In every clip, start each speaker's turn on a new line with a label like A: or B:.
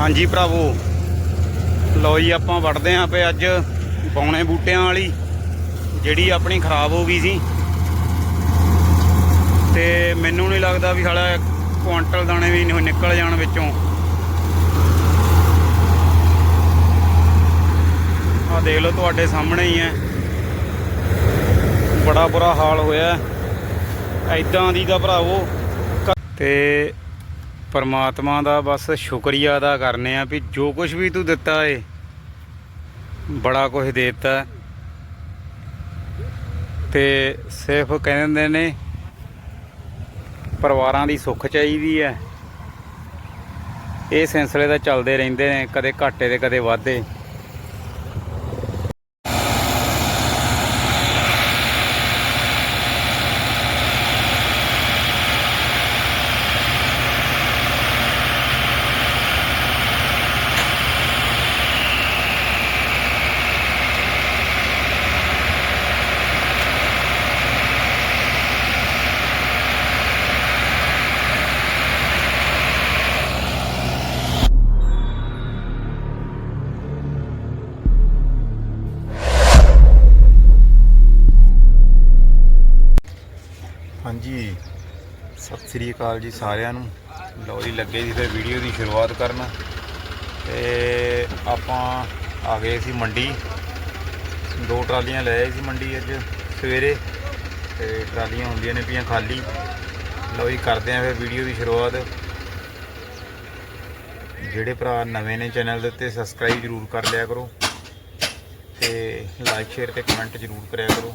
A: ਹਾਂਜੀ ਭਰਾਵੋ। ਲਓ ਜੀ, ਆਪਾਂ ਵੜਦੇ ਆਂ ਪਏ ਅੱਜ ਪੌਣੇ ਬੂਟਿਆਂ ਵਾਲੀ, ਜਿਹੜੀ ਆਪਣੀ ਖਰਾਬ ਹੋ ਗਈ ਸੀ। ਤੇ ਮੈਨੂੰ ਨਹੀਂ ਲੱਗਦਾ ਵੀ ਹਾਲਾ ਕੁਆਂਟਲ ਦਾਣੇ ਵੀ ਨਿ- ਨਿਕਲ ਜਾਣ ਵਿੱਚੋਂ। ਆ ਦੇਖ ਲਓ, ਤੁਹਾਡੇ ਸਾਹਮਣੇ ਹੀ ਹੈ। ਬੜਾ ਬੁਰਾ ਹਾਲ ਹੋਇਆ। ਐਦਾਂ ਦੀ ਦਾ ਭਰਾਵੋ ਕ- ਤੇ ਪਰਮਾਤਮਾ ਦਾ ਬਸ ਸ਼ੁਕਰੀਆ ਅਦਾ ਕਰਨੇ ਆ ਵੀ ਜੋ ਕੁਝ ਵੀ ਤੂੰ ਦਿੱਤਾ ਏ, ਬੜਾ ਕੁਝ ਦੇ ਦਿੱਤਾ। ਤੇ ਸਿਰਫ ਕਹਿੰਦੇ ਨੇ, ਪਰਿਵਾਰਾਂ ਦੀ ਸੁੱਖ ਚਾਹੀਦੀ ਹੈ ਇਹ ਸਿਲਸਿਲੇ ਤਾਂ ਚੱਲਦੇ ਰਹਿੰਦੇ ਨੇ, ਕਦੇ ਘਾਟੇ ਤੇ ਕਦੇ ਵਾਧੇ ਸ੍ਰੀ ਅਕਾਲ ਜੀ ਸਾਰਿਆਂ ਨੂੰ। ਲਓ ਜੀ, ਲੱਗੇ ਜੀ ਫਿਰ ਵੀਡੀਓ ਦੀ ਸ਼ੁਰੂਆਤ ਕਰਨ। ਤੇ ਆਪਾਂ ਆ ਗਏ ਸੀ ਮੰਡੀ। ਦੋ ਟਰਾਲੀਆਂ ਲੈ ਆਏ ਸੀ ਮੰਡੀ ਅੱਜ ਸਵੇਰੇ। ਤੇ ਟਰਾਲੀਆਂ ਹੁੰਦੀਆਂ ਨੇ ਪਈਆਂ ਖਾਲੀ। ਲਓ ਜੀ, ਕਰਦੇ ਆਂ ਫਿਰ ਵੀਡੀਓ ਦੀ ਸ਼ੁਰੂਆਤ। ਜਿਹੜੇ ਭਰਾ ਨਵੇਂ ਨੇ ਚੈਨਲ ਦੇ ਉੱਤੇ, ਸਬਸਕ੍ਰਾਈਬ ਜਰੂਰ ਕਰ ਲਿਆ ਕਰੋ। ਤੇ ਲਾਈਕ ਸ਼ੇਅਰ ਤੇ ਕਮੈਂਟ ਜਰੂਰ ਕਰਿਆ ਕਰੋ।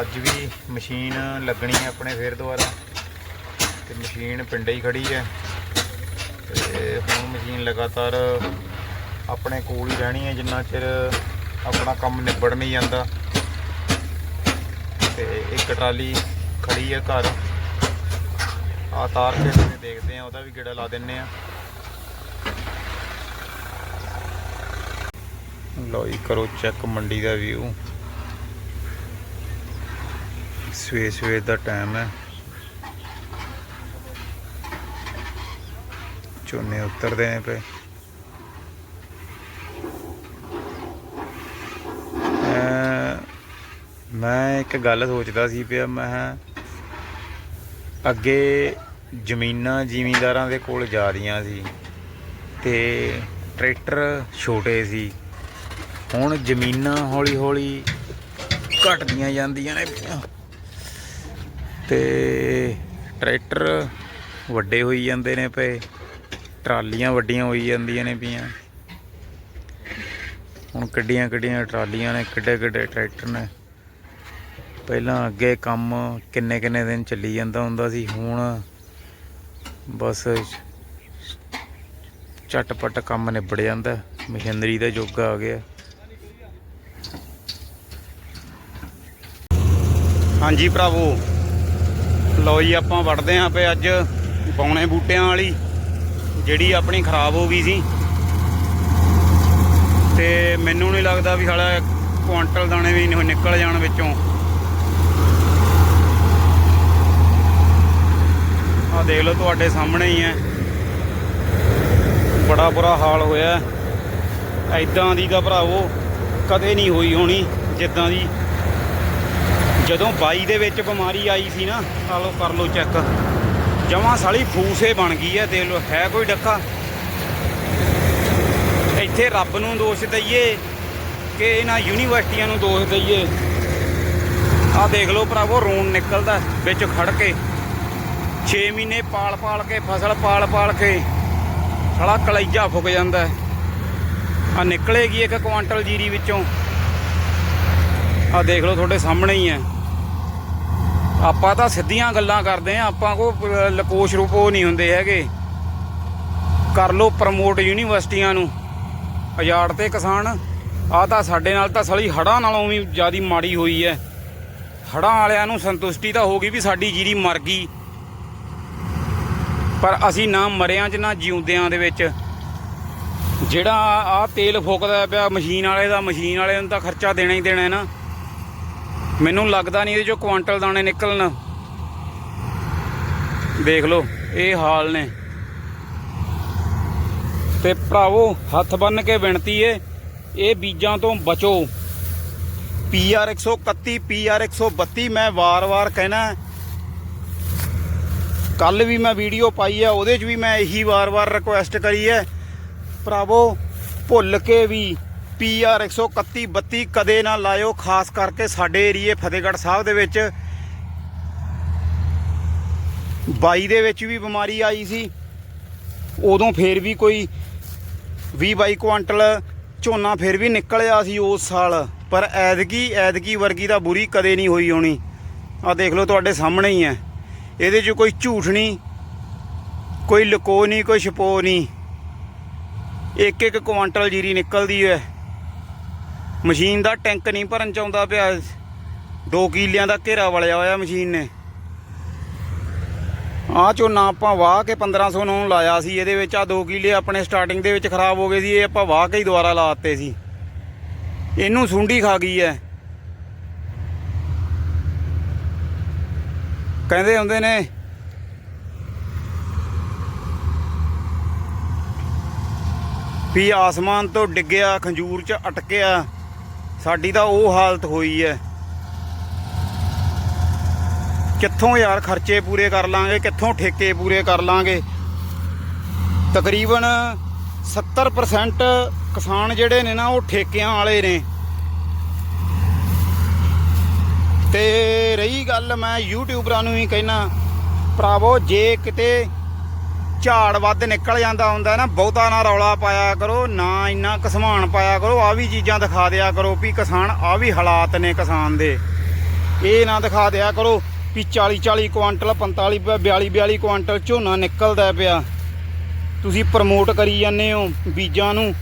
A: ਅੱਜ ਵੀ ਮਸ਼ੀਨ ਲੱਗਣੀ ਹੈ ਆਪਣੇ ਫੇਰ ਦੁਬਾਰਾ। ਤੇ ਮਸ਼ੀਨ ਪਿੰਡੇ ਹੀ ਖੜੀ ਹੈ ਤੇ ਹੁਣ ਮਸ਼ੀਨ ਲਗਾਤਾਰ ਆਪਣੇ ਕੋਲ ਹੀ ਰਹਿਣੀ ਹੈ ਜਿੰਨਾ ਚਿਰ ਆਪਣਾ ਕੰਮ ਨਿਬੜ ਨਹੀਂ ਜਾਂਦਾ। ਤੇ ਇੱਕ ਟਰਾਲੀ ਖੜੀ ਹੈ ਘਰ। ਆ ਤਾਰ ਕੇ ਅਸੀਂ ਦੇਖਦੇ ਆ, ਉਹਦਾ ਵੀ ਗੇੜਾ ਲਾ ਦਿੰਨੇ ਆ। ਲਓ ਕਰੋ ਚੈੱਕ ਮੰਡੀ ਦਾ ਵਿਊ ਸਵੇਰ ਸਵੇਰ ਦਾ ਟਾਈਮ ਹੈ। ਝੋਨੇ ਉਤਰਦੇ ਨੇ ਪਏ। ਮੈਂ ਇੱਕ ਗੱਲ ਸੋਚਦਾ ਸੀ ਪਿਆ ਮੈਂ ਅੱਗੇ ਜ਼ਮੀਨਾਂ ਜ਼ਿਮੀਂਦਾਰਾਂ ਦੇ ਕੋਲ ਜਾ ਰਹੀਆਂ ਸੀ ਤੇ ਟਰੈਕਟਰ ਛੋਟੇ ਸੀ। ਹੁਣ ਜ਼ਮੀਨਾਂ ਹੌਲੀ ਹੌਲੀ ਘਟਦੀਆਂ ਜਾਂਦੀਆਂ ਨੇ ਤੇ ਟਰੈਕਟਰ ਵੱਡੇ ਹੋਈ ਜਾਂਦੇ ਨੇ ਪਏ, ਟਰਾਲੀਆਂ ਵੱਡੀਆਂ ਹੋਈ ਜਾਂਦੀਆਂ ਨੇ ਪਈਆਂ। ਹੁਣ ਕਿੱਡੀਆਂ ਕਿੱਡੀਆਂ ਟਰਾਲੀਆਂ ਨੇ, ਕਿੱਡੇ ਕਿੱਡੇ ਟਰੈਕਟਰ ਨੇ। ਪਹਿਲਾਂ ਅੱਗੇ ਕੰਮ ਕਿੰਨੇ ਕਿੰਨੇ ਦਿਨ ਚੱਲੀ ਜਾਂਦਾ ਹੁੰਦਾ ਸੀ, ਹੁਣ ਬਸ ਝਟਪਟ ਕੰਮ ਨਿਬੜ ਜਾਂਦਾ, ਮਸ਼ੀਨਰੀ ਦਾ ਯੁੱਗ ਆ ਗਿਆ। ਹਾਂਜੀ ਭਰਾਵੋ ਲੋ ਜੀ, ਆਪਾਂ ਵੜਦੇ ਆਂ ਪਏ ਅੱਜ ਪੌਣੇ ਬੂਟਿਆਂ ਵਾਲੀ, ਜਿਹੜੀ ਆਪਣੀ ਖਰਾਬ ਹੋ ਗਈ ਸੀ। ਤੇ ਮੈਨੂੰ ਨਹੀਂ ਲੱਗਦਾ ਵੀ ਸਾਲਾ ਕੁਆਂਟਲ ਦਾਣੇ ਵੀ ਨਿ- ਨਿਕਲ ਜਾਣ ਵਿੱਚੋਂ। ਆ ਦੇਖ ਲਓ, ਤੁਹਾਡੇ ਸਾਹਮਣੇ ਹੀ ਹੈ। ਬੜਾ ਬੁਰਾ ਹਾਲ ਹੋਇਆ। ਐਦਾਂ ਦੀ ਦਾ ਭਰਾਵੋ ਕਦੇ ਨਹੀਂ ਹੋਈ ਹੋਣੀ, ਜਿੱਦਾਂ ਦੀ ਜਦੋਂ 22 ਦੇ ਵਿੱਚ ਬਿਮਾਰੀ ਆਈ ਸੀ ਨਾ ਆ ਲਓ, ਕਰ ਲਓ ਚੈੱਕ ਜਮਾਂ ਸਾਲੀ ਫੂਸੇ ਬਣ ਗਈ ਹੈ ਦੇਖ ਲਓ, ਹੈ ਕੋਈ ਡੱਕਾ? ਇੱਥੇ ਰੱਬ ਨੂੰ ਦੋਸ਼ ਦਈਏ ਕਿ ਇਹਨਾਂ ਯੂਨੀਵਰਸਿਟੀਆਂ ਨੂੰ ਦੋਸ਼ ਦਈਏ। ਆਹ ਦੇਖ ਲਓ ਭਰਾਵੋ, ਰੋਣ ਨਿਕਲਦਾ ਵਿੱਚ ਖੜ ਕੇ। 6 ਮਹੀਨੇ ਪਾਲ ਪਾਲ ਕੇ, ਫਸਲ ਪਾਲ ਪਾਲ ਕੇ, ਸਾਲਾ ਕਲੈਜਾ ਫੁੱਕ ਜਾਂਦਾ। ਆ ਨਿਕਲੇਗੀ ਇੱਕ ਕੁਆਂਟਲ ਜੀਰੀ ਵਿੱਚੋਂ। ਆ ਦੇਖ ਲਓ, ਤੁਹਾਡੇ ਸਾਹਮਣੇ ਹੀ ਹੈ ਆਪਾਂ ਤਾਂ ਸਿੱਧੀਆਂ ਗੱਲਾਂ ਕਰਦੇ ਆ, ਆਪਾਂ ਕੋ ਲਕੋਸ਼ ਰੂਪੋ ਨਹੀਂ ਹੁੰਦੇ ਹੈਗੇ। ਕਰ ਲੋ ਪ੍ਰਮੋਟ ਯੂਨੀਵਰਸਿਟੀਆਂ ਨੂੰ। ਆਜ਼ਾਦ ਤੇ ਕਿਸਾਨ, ਆ ਤਾਂ ਸਾਡੇ ਨਾਲ ਤਾਂ ਸਲੀ ਹੜਾਂ ਨਾਲੋਂ ਵੀ ਜਿਆਦੀ ਮਾੜੀ ਹੋਈ ਹੈ ਹੜਾਂ ਵਾਲਿਆਂ ਨੂੰ ਸੰਤੁਸ਼ਟੀ ਤਾਂ ਹੋ ਗਈ ਵੀ ਸਾਡੀ ਜੀਰੀ ਮਰ ਗਈ। ਪਰ ਅਸੀਂ ਨਾ ਮਰਿਆਂ 'ਚ, ਨਾ ਜਿਉਂਦਿਆਂ ਦੇ ਵਿੱਚ। ਜਿਹੜਾ ਆ ਤੇਲ ਫੂਕਦਾ ਪਿਆ ਮਸ਼ੀਨ ਵਾਲੇ ਦਾ, ਮਸ਼ੀਨ ਵਾਲੇ ਨੂੰ ਤਾਂ ਖਰਚਾ ਦੇਣਾ ਹੀ ਦੇਣਾ ਹੈ ਨਾ। ਮੈਨੂੰ ਲੱਗਦਾ ਨਹੀਂ ਇਹਦੇ ਚੋਂ ਕੁਆਂਟਲ ਦਾਣੇ ਨਿਕਲਣ। ਦੇਖ ਲਓ, ਇਹ ਹਾਲ ਨੇ। ਤੇ ਭਰਾਵੋ, ਹੱਥ ਬੰਨ ਕੇ ਬੇਨਤੀ ਏ, ਇਹ ਬੀਜਾਂ ਤੋਂ ਬਚੋ। ਪੀਆਰ 131 ਪੀਆਰ 132 ਮੈਂ ਵਾਰ-ਵਾਰ ਕਹਿਣਾ ਕੱਲ ਵੀ ਮੈਂ ਵੀਡੀਓ ਪਾਈ ਹੈ, ਉਹਦੇ 'ਚ ਵੀ ਮੈਂ ਇਹੀ ਵਾਰ-ਵਾਰ ਰਿਕੁਐਸਟ ਕਰੀ ਹੈ। ਭਰਾਵੋ, ਭੁੱਲ ਕੇ ਵੀ ਪੀਆਰ 131 32 ਕਦੇ ਨਾ ਲਾਇਓ, ਖਾਸ ਕਰਕੇ ਸਾਡੇ ਏਰੀਏ ਫਤਿਹਗੜ੍ਹ ਸਾਹਿਬ ਦੇ ਵਿੱਚ। 22 ਦੇ ਵਿੱਚ ਵੀ ਬਿਮਾਰੀ ਆਈ ਸੀ। ਉਦੋਂ ਫੇਰ ਵੀ ਕੋਈ 20 22 ਕੁਆਂਟਲ ਝੋਨਾ ਫਿਰ ਵੀ ਨਿਕਲਿਆ ਸੀ ਉਸ ਸਾਲ। ਪਰ ਐਦਕੀ ਐਦਕੀ ਵਰਗੀ ਦਾ ਬੁਰੀ ਕਦੇ ਨਹੀਂ ਹੋਈ ਹੋਣੀ। ਆ ਦੇਖ ਲਓ ਤੁਹਾਡੇ ਸਾਹਮਣੇ ਹੀ ਹੈ। ਇਹਦੇ 'ਚ ਕੋਈ ਝੂਠ ਨਹੀਂ, ਕੋਈ ਲੁਕੋ ਨਹੀਂ, ਕੋਈ ਛਪੋ ਨਹੀਂ। ਇੱਕ ਇੱਕ ਕੁਆਂਟਲ ਜੀਰੀ ਨਿਕਲਦੀ ਹੈ। ਮਸ਼ੀਨ ਦਾ ਟੈਂਕ ਨਹੀਂ ਭਰਨ ਚ ਪਿਆ। 2 ਕਿਲਿਆਂ ਦਾ ਘੇਰਾ ਵਲਿਆ ਹੋਇਆ ਮਸ਼ੀਨ ਨੇ। ਆ ਝੋਨਾ ਆਪਾਂ ਵਾਹ ਕੇ 1500 ਨੂੰ ਲਾਇਆ ਸੀ, ਇਹਦੇ ਵਿੱਚ ਆ 2 ਕਿਲੇ ਆਪਣੇ ਸਟਾਰਟਿੰਗ ਦੇ ਵਿੱਚ ਖਰਾਬ ਹੋ ਗਏ ਸੀ, ਇਹ ਆਪਾਂ ਵਾਹ ਕੇ ਹੀ ਦੁਬਾਰਾ ਲਾਤੇ ਸੀ। ਇਹਨੂੰ ਸੁੰਡੀ ਖਾ ਗਈ ਐ ਕਹਿੰਦੇ ਹੁੰਦੇ ਨੇ, ਵੀ ਆਸਮਾਨ ਤੋਂ ਡਿੱਗਿਆ, ਖੰਜੂਰ 'ਚ ਅਟਕਿਆ। ਸਾਡੀ ਤਾਂ ਉਹ ਹਾਲਤ ਹੋਈ ਹੈ ਕਿੱਥੋਂ ਯਾਰ ਖਰਚੇ ਪੂਰੇ ਕਰ ਲਾਂਗੇ, ਕਿੱਥੋਂ ਠੇਕੇ ਪੂਰੇ ਕਰ ਲਾਂਗੇ? ਤਕਰੀਬਨ 70% ਕਿਸਾਨ ਜਿਹੜੇ ਨੇ ਨਾ, ਉਹ ਠੇਕਿਆਂ ਵਾਲੇ ਨੇ। ਤੇ ਰਹੀ ਗੱਲ ਮੈਂ ਯੂਟਿਊਬਰਾਂ ਨੂੰ ਹੀ ਕਹਿਣਾ ਭਰਾਵੋ, ਜੇ ਕਿਤੇ ਝਾੜ ਵੱਧ ਨਿਕਲ ਜਾਂਦਾ ਹੁੰਦਾ ਨਾ, ਬਹੁਤਾ ਨਾ ਰੌਲਾ ਪਾਇਆ ਕਰੋ, ਨਾ ਇੰਨਾ ਕਸਮਾਨ ਪਾਇਆ ਕਰੋ ਆ ਵੀ ਚੀਜ਼ਾਂ ਦਿਖਾ ਦਿਆ ਕਰੋ ਵੀ ਕਿਸਾਨ ਆ ਵੀ ਹਾਲਾਤ ਨੇ ਕਿਸਾਨ ਦੇ। ਇਹ ਨਾ ਦਿਖਾ ਦਿਆ ਕਰੋ ਵੀ 40 40 ਕੁਆਂਟਲ 45 42 42 ਕੁਆਂਟਲ ਝੋਨਾ ਨਿਕਲਦਾ ਪਿਆ। ਤੁਸੀਂ ਪ੍ਰਮੋਟ ਕਰੀ ਜਾਂਦੇ ਹੋ ਬੀਜਾਂ ਨੂੰ।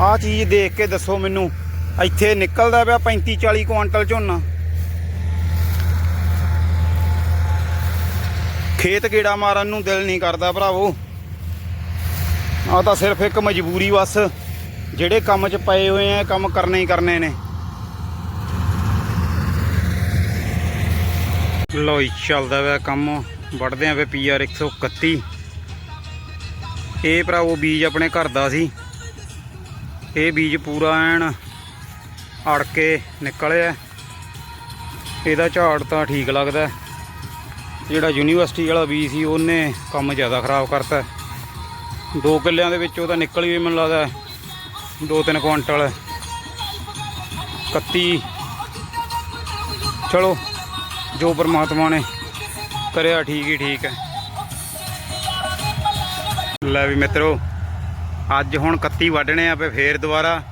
A: ਆਹ ਚੀਜ਼ ਦੇਖ ਕੇ ਦੱਸੋ ਮੈਨੂੰ, ਇੱਥੇ ਨਿਕਲਦਾ ਪਿਆ 35 40 ਕੁਆਂਟਲ ਝੋਨਾ। ਖੇਤ ਗੇੜਾ ਮਾਰਨ ਨੂੰ ਦਿਲ ਨਹੀਂ ਕਰਦਾ ਭਰਾਵੋ। ਆ ਤਾਂ ਸਿਰਫ ਇੱਕ ਮਜਬੂਰੀ ਬਸ, ਜਿਹੜੇ ਕੰਮ 'ਚ ਪਏ ਹੋਏ ਆ ਕੰਮ ਕਰਨੇ ਹੀ ਕਰਨੇ ਨੇ। ਲੋ ਚੱਲਦਾ ਵਾ ਕੰਮ। ਵੜਦੇ ਆਂ ਫੇ ਪੀਆਰ 131 ਇਹ ਭਰਾਵੋ ਬੀਜ ਆਪਣੇ ਘਰ ਦਾ ਸੀ। ਇਹ ਬੀਜ ਪੂਰਾ ਐਨ ਅੜ ਕੇ ਨਿਕਲਿਆ। ਇਹਦਾ ਝਾੜ ਤਾਂ ਠੀਕ ਲੱਗਦਾ। ਜਿਹੜਾ ਯੂਨੀਵਰਸਿਟੀ ਵਾਲਾ ਬੀ ਸੀ, ਉਹਨੇ ਕੰਮ ਜ਼ਿਆਦਾ ਖਰਾਬ ਕਰਤਾ। ਦੋ ਕਿੱਲਿਆਂ ਦੇ ਵਿੱਚ ਉਹਦਾ ਨਿਕਲ ਵੀ ਮੈਨੂੰ ਲੱਗਦਾ, ਦੋ ਤਿੰਨ ਕੁਆਂਟਲ 31 ਚਲੋ, ਜੋ ਪਰਮਾਤਮਾ ਨੇ ਕਰਿਆ, ਠੀਕ ਹੀ ਠੀਕ ਹੈ। ਲੈ ਵੀ ਮਿੱਤਰੋ, ਅੱਜ ਹੁਣ 31 ਵੱਢਣੇ ਆ ਪਏ ਫੇਰ ਦੁਬਾਰਾ।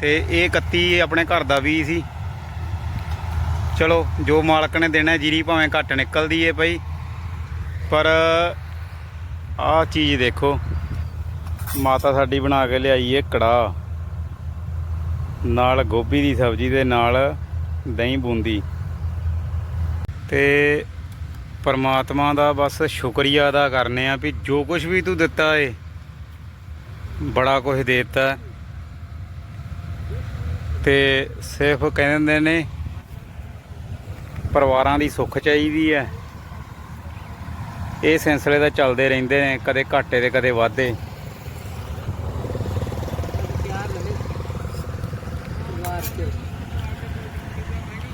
A: ਤੇ ਇਹ 31 ਆਪਣੇ ਘਰ ਦਾ ਵੀ ਸੀ। ਚਲੋ, ਜੋ ਮਾਲਕ ਨੇ ਦੇਣਾ ਜੀਰੀ ਭਾਵੇਂ ਘੱਟ ਨਿਕਲਦੀ ਏ ਭਾਈ ਪਰ ਆਹ ਚੀਜ਼ ਦੇਖੋ, ਮਾਤਾ ਸਾਡੀ ਬਣਾ ਕੇ ਲਿਆਈ ਏ ਕੜਾ ਨਾਲ ਗੋਭੀ ਦੀ ਸਬਜ਼ੀ ਦੇ ਨਾਲ ਦਹੀਂ ਬੂੰਦੀ। ਤੇ ਪਰਮਾਤਮਾ ਦਾ ਬਸ ਸ਼ੁਕਰੀਆ ਅਦਾ ਕਰਨੇ ਆ ਵੀ ਜੋ ਕੁਝ ਵੀ ਤੂੰ ਦਿੱਤਾ ਏ, ਬੜਾ ਕੁਝ ਦੇ ਦਿੱਤਾ। ਤੇ ਸਿਰਫ ਕਹਿੰਦੇ ਨੇ ਪਰਿਵਾਰਾਂ ਦੀ ਸੁੱਖ ਚਾਹੀਦੀ ਹੈ। ਇਹ ਸਿਲਸਿਲੇ ਤਾਂ ਚੱਲਦੇ ਰਹਿੰਦੇ ਨੇ, ਕਦੇ ਘਾਟੇ ਤੇ ਕਦੇ ਵਾਧੇ।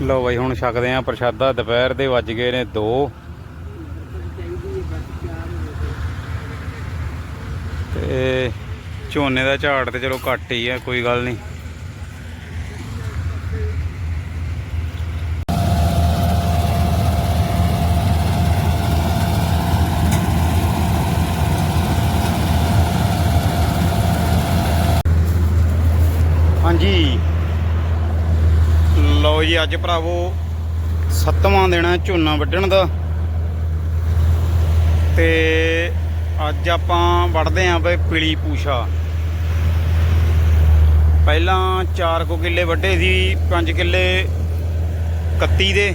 A: ਲਓ ਬਾਈ, ਹੁਣ ਛਕਦੇ ਆ ਪ੍ਰਸ਼ਾਦਾ। ਦੁਪਹਿਰ ਦੇ ਵੱਜ ਗਏ ਨੇ 2 ਤੇ ਝੋਨੇ ਦਾ ਝਾੜ ਤੇ ਚਲੋ ਘੱਟ ਹੀ ਹੈ ਕੋਈ ਗੱਲ ਨਹੀਂ ਹਾਂਜੀ ਲਓ ਜੀ ਅੱਜ ਭਰਾਵੋ ਸੱਤਵਾਂ ਦਿਨ ਹੈ ਝੋਨਾ ਵੱਢਣ ਦਾ। ਤੇ ਅੱਜ ਆਪਾਂ ਵੱਢਦੇ ਆਂ ਬਈ ਪੀਲੀ ਪੂਸ਼ਾ ਪਹਿਲਾਂ 4 ਕੋ ਕਿੱਲੇ ਵੱਢੇ ਸੀ 5 ਕਿੱਲੇ 31 ਦੇ।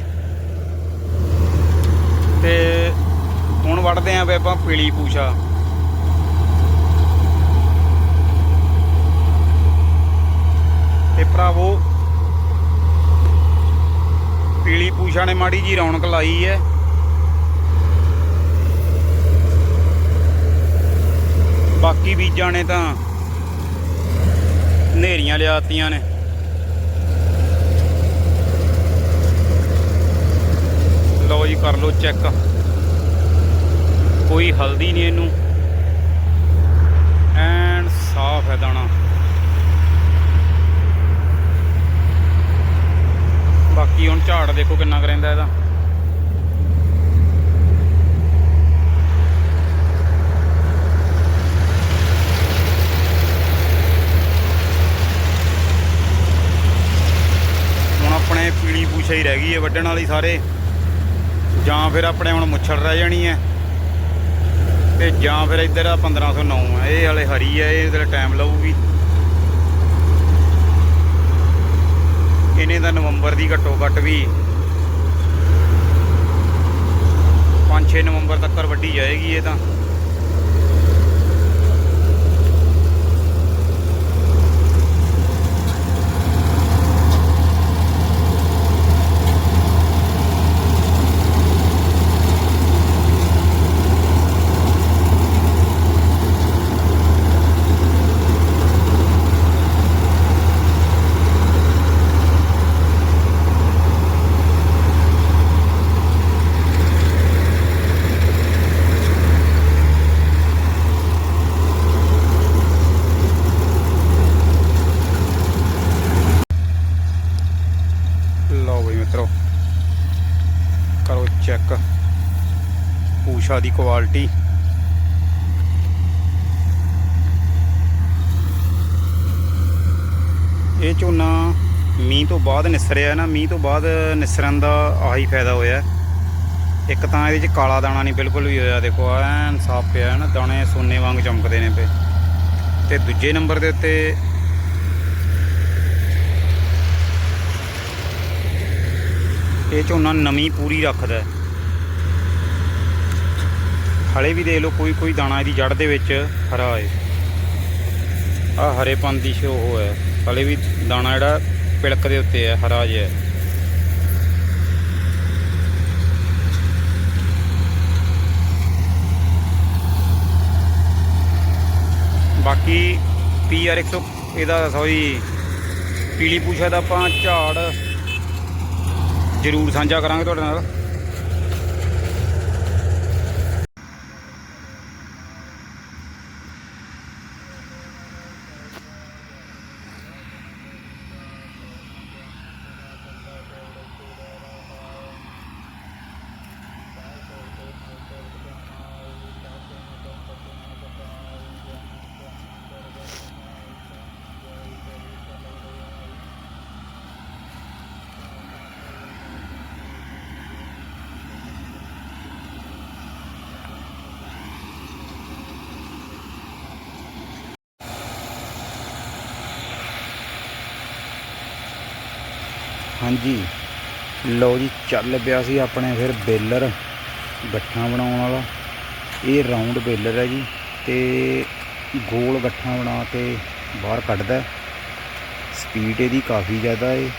A: ਤੇ ਹੁਣ ਵੱਢਦੇ ਆਂ ਬਈ ਆਪਾਂ ਪੀਲੀ ਪੂਸ਼ਾ ਤੇ ਭਰਾਵੋ ਪੀਲੀ ਪੂਛਾ ਨੇ ਮਾੜੀ ਜੀ ਰੌਣਕ ਲਾਈ ਹੈ।
B: ਬਾਕੀ ਬੀਜਾਂ ਨੇ ਤਾਂ ਨੇਰੀਆਂ ਲਿਆਤੀਆਂ ਨੇ। ਲਓ ਜੀ, ਕਰ ਲਓ ਚੈੱਕ। ਕੋਈ ਹਲਦੀ ਨਹੀਂ ਇਹਨੂੰ। ਐਨ ਸਾਫ਼ ਹੈ ਦਾਣਾ। ਬਾਕੀ ਹੁਣ ਝਾੜ ਦੇਖੋ ਕਿੰਨਾ ਕੁ ਰਹਿੰਦਾ ਇਹਦਾ। ਹੁਣ ਆਪਣੇ ਪੀਲੀ ਪੂਛਾ ਹੀ ਰਹਿ ਗਈ ਹੈ ਵੱਢਣ ਵਾਲੀ ਸਾਰੇ। ਜਾਂ ਫਿਰ ਆਪਣੇ ਹੁਣ ਮੁੱਛੜ ਰਹਿ ਜਾਣੀ ਹੈ। ਤੇ ਜਾਂ ਫਿਰ ਇੱਧਰ ਆ 1509 ਹੈ, ਇਹ ਹਲੇ ਹਰੀ ਹੈ, ਇਹ ਇਹਦਾ ਟਾਈਮ ਲਊਗੀ। ਇਹਨੇ ਤਾਂ ਨਵੰਬਰ ਦੀ ਘੱਟੋ ਘੱਟ ਵੀ 5-6 ਨਵੰਬਰ ਤੱਕ ਵੱਢੀ ਜਾਏਗੀ ਇਹ ਤਾਂ। ਲਓ ਮਿੱਤਰੋ। ਕਰੋ ਚੈੱਕ ਊਸ਼ਾ ਦੀ ਕੁਆਲਿਟੀ ਇਹ ਝੋਨਾ ਮੀਂਹ ਤੋਂ ਬਾਅਦ ਨਿਸਰਿਆ ਨਾ। ਮੀਂਹ ਤੋਂ ਬਾਅਦ ਨਿਸਰਨ ਦਾ ਆਹੀ ਫਾਇਦਾ ਹੋਇਆ ਇੱਕ ਤਾਂ ਇਹਦੇ 'ਚ ਕਾਲਾ ਦਾਣਾ ਨਹੀਂ ਬਿਲਕੁਲ ਵੀ ਹੋਇਆ। ਦੇਖੋ, ਐਨ ਸਾਫ਼ ਪਿਆ ਹੈ ਨਾ। ਦਾਣੇ ਸੋਨੇ ਵਾਂਗ ਚਮਕਦੇ ਨੇ ਪਏ ਤੇ ਦੂਜੇ ਨੰਬਰ ਦੇ ਉੱਤੇ ਇਹ ਝੋਨਾ ਨਵੀਂ ਪੂਰੀ ਰੱਖਦਾ ਹੈ। ਹਲੇ ਵੀ ਦੇਖ ਲਓ ਕੋਈ ਕੋਈ ਦਾਣਾ ਇਹਦੀ ਜੜ ਦੇ ਵਿੱਚ ਹਰਾ ਹੈ ਆ ਹਰੇਪਨ ਦੀ ਸ਼ੋ ਉਹ ਹੈ ਹਲੇ ਵੀ ਦਾਣਾ ਜਿਹੜਾ ਪਿਲਕ ਦੇ ਉੱਤੇ ਹੈ, ਹਰਾ ਜਿਹਾ ਹੈ। ਬਾਕੀ ਪੀਆਰ 100 ਇਹਦਾ ਸੌਰੀ ਪੀਲੀ ਪੂਛਾ ਦਾ ਆਪਾਂ ਝਾੜ ਜ਼ਰੂਰ ਸਾਂਝਾ ਕਰਾਂਗੇ ਤੁਹਾਡੇ ਨਾਲ। ਹਾਂਜੀ। ਲਓ ਜੀ, ਚੱਲ ਪਿਆ ਸੀ ਆਪਣੇ ਫਿਰ ਬੇਲਰ, ਗੱਠਾਂ ਬਣਾਉਣ ਵਾਲਾ। ਇਹ ਰਾਉਂਡ ਬੇਲਰ ਹੈ ਜੀ ਤੇ ਗੋਲ ਗੱਠਾਂ ਬਣਾ ਕੇ ਬਾਹਰ ਕੱਢਦਾ ਸਪੀਡ ਇਹਦੀ ਕਾਫੀ ਜ਼ਿਆਦਾ ਹੈ।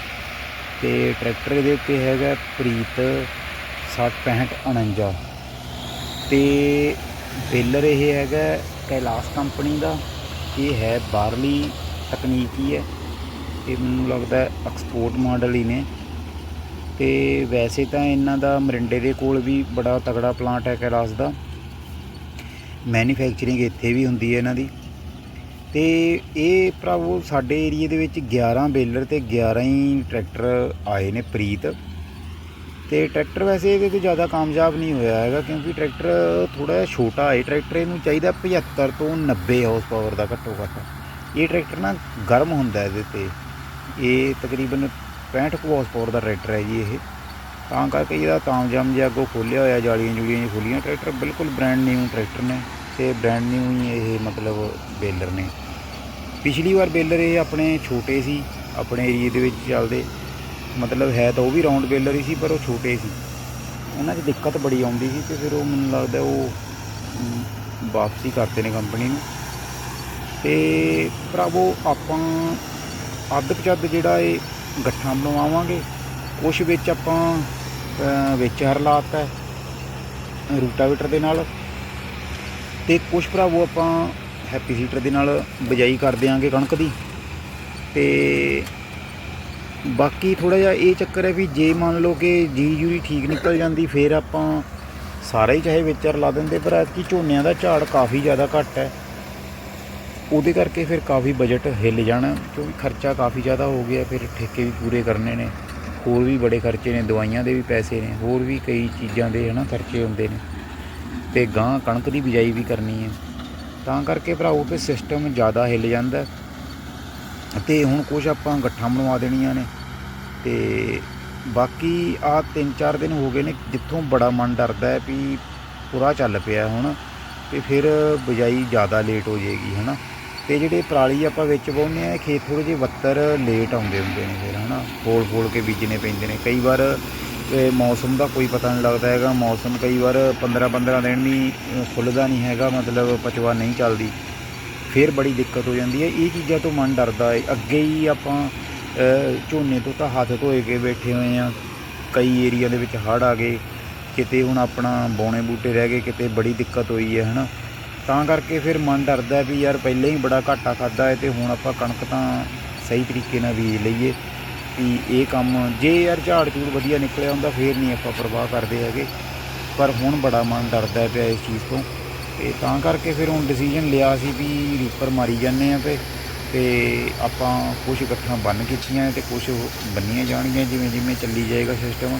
B: ਤੇ ਟਰੈਕਟਰ ਇਹਦੇ ਉੱਤੇ ਹੈਗਾ ਪ੍ਰੀਤ 6065 49 ਤੇ ਬੇਲਰ ਇਹ ਹੈਗਾ ਕੈਲਾਸ਼ ਕੰਪਨੀ ਦਾ। ਇਹ ਹੈ ਬਾਹਰਲੀ ਤਕਨੀਕ ਹੀ ਹੈ। ਇਹ ਮੈਨੂੰ ਲੱਗਦਾ ਐਕਸਪੋਰਟ ਮਾਡਲ ਹੀ ਨੇ। ਤੇ ਵੈਸੇ ਤਾਂ ਇਹਨਾਂ ਦਾ ਮਰਿੰਡੇ ਦੇ ਕੋਲ ਵੀ ਬੜਾ ਤਗੜਾ ਪਲਾਂਟ ਹੈ ਕੈਲਾਸ਼ ਦਾ। ਮੈਨੂਫੈਕਚਰਿੰਗ ਇੱਥੇ ਵੀ ਹੁੰਦੀ ਹੈ ਇਹਨਾਂ ਦੀ। ਤੇ ਇਹ ਭਰਾਵੋ, ਸਾਡੇ ਏਰੀਏ ਦੇ ਵਿੱਚ 11 ਬੇਲਰ ਤੇ 11 ਹੀ ਟਰੈਕਟਰ ਆਏ ਨੇ ਪ੍ਰੀਤ। ਤੇ ਟਰੈਕਟਰ ਵੈਸੇ ਇਹਦੇ 'ਤੇ ਜ਼ਿਆਦਾ ਕਾਮਯਾਬ ਨਹੀਂ ਹੋਇਆ ਹੈਗਾ ਕਿਉਂਕਿ ਟਰੈਕਟਰ ਥੋੜਾ ਜਿਹਾ ਛੋਟਾ ਹੈ। ਟਰੈਕਟਰ ਇਹਨੂੰ ਚਾਹੀਦਾ 75 ਤੋਂ 90 ਹਾਰਸ ਪਾਵਰ ਦਾ ਘੱਟੋ ਘੱਟ। ਇਹ ਟਰੈਕਟਰ ਨਾ ਗਰਮ ਹੁੰਦਾ ਇਹਦੇ ਤੇ। ਇਹ ਤਕਰੀਬਨ 65 ਕੁ ਪਾਵਰ ਦਾ ਟਰੈਕਟਰ ਹੈ ਜੀ ਇਹ। ਤਾਂ ਕਰਕੇ ਇਹਦਾ ਤਾਮਜਾਮ ਜਿਹਾ ਅੱਗੋਂ ਖੋਲਿਆ ਹੋਇਆ, ਜਾਲੀਆਂ ਜੁਲੀਆਂ ਜਿਹੀਆਂ ਖੋਲੀਆਂ ਟਰੈਕਟਰ ਬਿਲਕੁਲ ਬ੍ਰਾਂਡ ਨਿਊ ਟਰੈਕਟਰ ਨੇ ਤੇ ਬ੍ਰਾਂਡ ਨਿਊ ਹੀ ਇਹ ਮਤਲਬ ਬੇਲਰ ਨੇ। ਪਿਛਲੀ ਵਾਰ ਬੇਲਰ ਇਹ ਆਪਣੇ ਛੋਟੇ ਸੀ, ਆਪਣੇ ਏਰੀਏ ਦੇ ਵਿੱਚ ਚੱਲਦੇ। ਮਤਲਬ ਹੈ ਤਾਂ ਉਹ ਵੀ ਰਾਉਂਡ ਬੇਲਰ ਹੀ ਸੀ, ਪਰ ਉਹ ਛੋਟੇ ਸੀ। ਉਹਨਾਂ 'ਚ ਦਿੱਕਤ ਬੜੀ ਆਉਂਦੀ ਸੀ ਤੇ ਫਿਰ ਉਹ ਮੈਨੂੰ ਲੱਗਦਾ ਉਹ ਵਾਪਸੀ ਕਰਤੇ ਨੇ ਕੰਪਨੀ ਨੂੰ। ਤੇ ਭਰਾਵੋ, ਆਪਾਂ ਅੱਧ ਪਚੱਧ ਜਿਹੜਾ ਇਹ ਗੱਠਾਂ ਬਣਵਾਵਾਂਗੇ ਕੁਛ ਵਿੱਚ ਆਪਾਂ ਅ, ਵਿੱਚ ਹਰ ਲਾਤਾ ਹੈ ਰੂਟਾਵੇਟਰ ਦੇ ਨਾਲ। ਤੇ ਕੁਛ ਭਰਾਵੋ ਆਪਾਂ ਹੈਪੀ ਸੀਟਰ ਦੇ ਨਾਲ ਬਿਜਾਈ ਕਰ ਦਿਆਂਗੇ ਕਣਕ ਦੀ। ਤੇ ਬਾਕੀ ਥੋੜਾ ਜਿਹਾ ਇਹ ਚੱਕਰ ਹੈ ਵੀ ਜੇ ਮੰਨ ਲਓ ਕਿ ਜੀ ਜੂਰੀ ਠੀਕ ਨਿਕਲ ਜਾਂਦੀ ਫਿਰ ਆਪਾਂ ਸਾਰੇ ਹੀ ਚਾਹੇ ਵਿਚਾਰ ਲਾ ਦਿੰਦੇ ਪਰ ਐਤਕੀ ਝੋਨਿਆਂ ਦਾ ਝਾੜ ਕਾਫੀ ਜ਼ਿਆਦਾ ਘੱਟ ਹੈ। ਉਹਦੇ ਕਰਕੇ ਫਿਰ ਕਾਫੀ ਬਜਟ ਹਿੱਲ ਜਾਣਾ, ਕਿਉਂਕਿ ਖਰਚਾ ਕਾਫੀ ਜ਼ਿਆਦਾ ਹੋ ਗਿਆ, ਫਿਰ ਠੇਕੇ ਵੀ ਪੂਰੇ ਕਰਨੇ ਨੇ, ਹੋਰ ਵੀ ਬੜੇ ਖਰਚੇ ਨੇ, ਦਵਾਈਆਂ ਦੇ ਵੀ ਪੈਸੇ ਨੇ, ਹੋਰ ਵੀ ਕਈ ਚੀਜ਼ਾਂ ਦੇ ਹਨਾ ਖਰਚੇ ਹੁੰਦੇ ਨੇ, ਤੇ ਗਾਂ ਕਣਕ ਦੀ ਬਿਜਾਈ ਵੀ ਕਰਨੀ ਹੈ ਤਾਂ ਕਰਕੇ ਭਰਾਓ ਫਿਰ ਸਿਸਟਮ ਜ਼ਿਆਦਾ ਹਿੱਲ ਜਾਂਦਾ ਹੈ। ਤੇ ਹੁਣ ਕੁਝ ਆਪਾਂ ਗੱਠਾਂ ਬਣਵਾ ਦੇਣੀਆਂ ਨੇ, ਤੇ ਬਾਕੀ ਆ 3-4 ਦਿਨ ਹੋ ਗਏ ਨੇ, ਜਿੱਥੋਂ ਬੜਾ ਮਨ ਡਰਦਾ ਹੈ ਵੀ ਪੂਰਾ ਚੱਲ ਪਿਆ ਹੁਣ, ਤੇ ਫਿਰ ਬਿਜਾਈ ਜ਼ਿਆਦਾ ਲੇਟ ਹੋ ਜਾਏਗੀ, ਹਨਾ ਤੇ ਜਿਹੜੇ ਪਰਾਲੀ ਆਪਾਂ ਵਿੱਚ ਪਾਉਂਦੇ ਆ ਇਹ ਖੇਤ ਥੋੜੇ ਜਿਹੇ ਵੱਤਰ ਲੇਟ ਆਉਂਦੇ ਹੁੰਦੇ ਨੇ ਫਿਰ ਹਨਾ? ਫੋਲ ਫੋਲ ਕੇ ਬੀਜਣੇ ਪੈਂਦੇ ਨੇ। ਕਈ ਵਾਰ ਇਹ ਮੌਸਮ ਦਾ ਕੋਈ ਪਤਾ ਨਹੀਂ ਲੱਗਦਾ ਹੈਗਾ। ਮੌਸਮ ਕਈ ਵਾਰ 15-15 ਦਿਨ ਵੀ ਅ, ਖੁੱਲ੍ਹਦਾ ਨਹੀਂ ਹੈਗਾ ਮਤਲਬ ਪਚਵਾ ਨਹੀਂ ਚੱਲਦੀ। ਫਿਰ ਬੜੀ ਦਿੱਕਤ ਹੋ ਜਾਂਦੀ ਹੈ। ਇਹ ਚੀਜ਼ਾਂ ਤੋਂ ਮਨ ਡਰਦਾ ਹੈ। ਅੱਗੇ ਹੀ ਆਪਾਂ ਝੋਨੇ ਤੋਂ ਤਾਂ ਹੱਥ ਧੋਏ ਕੇ ਬੈਠੇ ਹੋਏ ਆ ਕਈ ਏਰੀਆ ਦੇ ਵਿੱਚ ਹੜ੍ਹ ਆ ਗਏ। ਕਿਤੇ ਹੁਣ ਆਪਣਾ ਬੌਣੇ ਬੂਟੇ ਰਹਿ ਗਏ ਕਿਤੇ ਬੜੀ ਦਿੱਕਤ ਹੋਈ ਹੈ ਹਨਾ? ਤਾਂ ਕਰਕੇ ਫਿਰ ਮਨ ਡਰਦਾ ਵੀ ਯਾਰ ਪਹਿਲਾਂ ਹੀ ਬੜਾ ਘਾਟਾ ਖਾਦਾ ਹੈ ਤੇ ਹੁਣ ਆਪਾਂ ਕਣਕ ਤਾਂ ਸਹੀ ਤਰੀਕੇ ਨਾਲ ਬੀਜ ਲਈਏ ਵੀ ਇਹ ਕੰਮ ਜੇ ਯਾਰ ਝਾੜ ਝੂੜ ਵਧੀਆ ਨਿਕਲਿਆ ਹੁੰਦਾ ਫੇਰ ਨਹੀਂ ਆਪਾਂ ਪਰਵਾਹ ਕਰਦੇ ਹੈਗੇ। ਪਰ ਹੁਣ ਬੜਾ ਮਨ ਡਰਦਾ ਪਿਆ ਇਸ ਚੀਜ਼ ਤੋਂ ਤੇ ਤਾਂ ਕਰਕੇ ਫਿਰ ਹੁਣ ਡਿਸੀਜਨ ਲਿਆ ਸੀ ਵੀ ਰੀਪਰ ਮਾਰੀ ਜਾਂਦੇ ਆ ਤੇ ਤੇ ਆਪਾਂ ਕੁਝ ਇਕੱਠਾਂ ਬੰਨ ਕੀਤੀਆਂ ਤੇ ਕੁਝ ਬੰਨੀਆਂ ਜਾਣਗੀਆਂ ਜਿਵੇਂ ਜਿਵੇਂ ਚੱਲੀ ਜਾਏਗਾ ਸਿਸਟਮ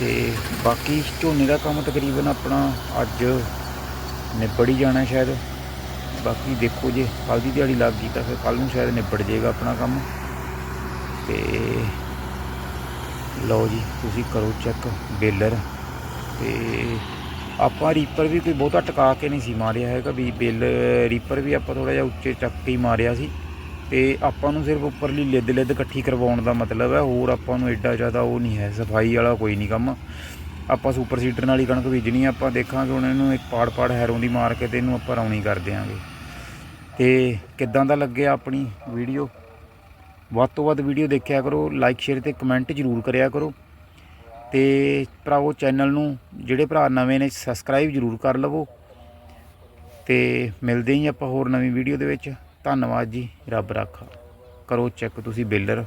B: ਤੇ ਬਾਕੀ ਝੋਨੇ ਦਾ ਕੰਮ ਤਕਰੀਬਨ ਆਪਣਾ ਅੱਜ ਨਿਬੜ ਹੀ ਜਾਣਾ ਸ਼ਾਇਦ। ਬਾਕੀ ਦੇਖੋ ਜੇ ਕੱਲ ਦੀ ਦਿਹਾੜੀ ਲੱਗ ਗਈ ਤਾਂ ਫਿਰ ਕੱਲ ਨੂੰ ਸ਼ਾਇਦ ਨਿਬੜ ਜਾਏਗਾ ਆਪਣਾ ਕੰਮ। ਤੇ ਲਓ ਜੀ, ਤੁਸੀਂ ਕਰੋ ਚੈੱਕ ਬੇਲਰ। ਤੇ ਆਪਾਂ ਰੀਪਰ ਵੀ ਕੋਈ ਬਹੁਤਾ ਟਿਕਾ ਕੇ ਨਹੀਂ ਸੀ ਮਾਰਿਆ ਹੈਗਾ ਵੀ ਬੇਲ ਰੀਪਰ ਵੀ ਆਪਾਂ ਥੋੜਾ ਜਿਹਾ ਉੱਚੇ ਚੱਕ ਕੇ ਹੀ ਮਾਰਿਆ ਸੀ। ਤੇ ਆਪਾਂ ਨੂੰ ਸਿਰਫ ਉੱਪਰਲੀ ਲਿੱਦ ਲਿੱਦ ਇਕੱਠੀ ਕਰਵਾਉਣ ਦਾ ਮਤਲਬ ਹੈ, ਹੋਰ ਆਪਾਂ ਨੂੰ ਐਡਾ ਜ਼ਿਆਦਾ ਉਹ ਨਹੀਂ ਹੈ, ਸਫ਼ਾਈ ਵਾਲਾ ਕੋਈ ਨਹੀਂ ਕੰਮ। ਆਪਾਂ ਸੁਪਰ ਸੀਡਰ ਨਾਲ ਹੀ ਕਣਕ ਬੀਜਣੀ ਆ, ਆਪਾਂ ਦੇਖਾਂਗੇ ਹੁਣ ਇਹਨੂੰ ਇੱਕ ਪਾੜ ਪਾੜ ਹੈਰੋਂ ਦੀ ਮਾਰ ਕੇ ਤੇ ਇਹਨੂੰ ਆਪਾਂ ਰੌਣੀ ਕਰ ਦਿਆਂਗੇ। ਤੇ ਕਿੱਦਾਂ ਦਾ ਲੱਗਿਆ ਆਪਣੀ ਵੀਡੀਓ? ਵੱਧ ਤੋਂ ਵੱਧ ਵੀਡੀਓ ਦੇਖਿਆ ਕਰੋ ਲਾਈਕ ਸ਼ੇਅਰ ਤੇ ਕਮੈਂਟ ਜ਼ਰੂਰ ਕਰਿਆ ਕਰੋ। ਤੇ ਭਰਾਵੋ ਚੈਨਲ ਨੂੰ ਜਿਹੜੇ ਭਰਾ ਨਵੇਂ ਨੇ ਸਬਸਕ੍ਰਾਈਬ ਜ਼ਰੂਰ ਕਰ ਲਵੋ। ਤੇ ਮਿਲਦੇ ਹੀ ਆਪਾਂ ਹੋਰ ਨਵੀਂ ਵੀਡੀਓ ਦੇ ਵਿੱਚ। ਧੰਨਵਾਦ ਜੀ ਰੱਬ ਰਾਖਾ। ਕਰੋ ਚੈੱਕ ਤੁਸੀਂ ਬਿਲਡਰ